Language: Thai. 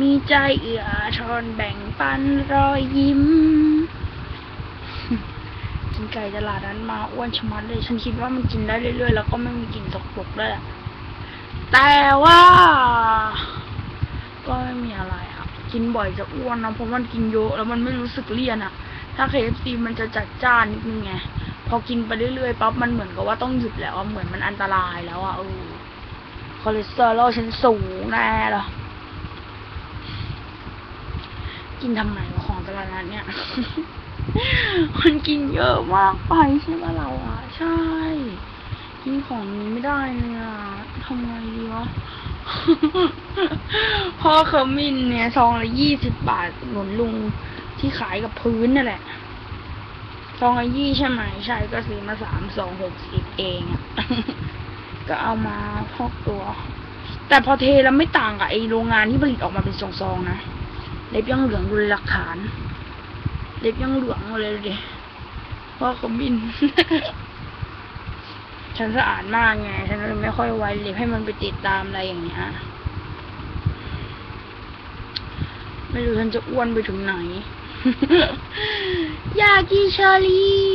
มีใจเอื้ออาทอนแบ่งปันรอยยิ้ม กินไก่ตลาดนั้นมาอ้วนชะมัดเลย ฉันคิดว่ามันกินได้เรื่อยๆ แล้วก็ไม่มีกลิ่นสกปรกด้วยแหละแต่ว่า ก็ไม่มีอะไรอะ กินบ่อยจะอ้วนนะเพราะมันกินเยอะแล้วมันไม่รู้สึกเลี่ยนอะ ถ้า KFC มันจะจัดจ้านนิดนึงไงพอกินไปเรื่อยๆปั๊บมันเหมือนกับว่าต้องหยุดแล้วเหมือนมันอันตรายแล้วอะเออคอเลสเตอรอลฉันสูงแน่เหรอ กินทำไมวะของตลาดนัดเนี่ย มันกินเยอะมากไปใช่ไหมเราอะ ใช่ กินของนี้ไม่ได้เลยอะทำไงดีวะ พ่อขมิ้นเนี่ยซองละยี่สิบบาทหนุนลุงที่ขายกับพื้นนั่นแหละซองละยี่ใช่ไหมใช่ก็ซื้อมาสามสองหกสิบเองอะก็เอามาพอกตัว แต่พอเทแล้วไม่ต่างกับไอโรงงานที่ผลิตออกมาเป็นซองๆนะ ล็บยังเหลืองดูเลยหลักฐาน เล็บยังเหลืองอยู่เลยดิพ่อเขาบิน ฉันสะอาดมากไง ฉันเลยไม่ค่อยไว้เล็บให้มันไปติดตามอะไรอย่างเงี้ยไม่รู้ฉันจะอ้วนไปถึงไหนยากิเชอรี่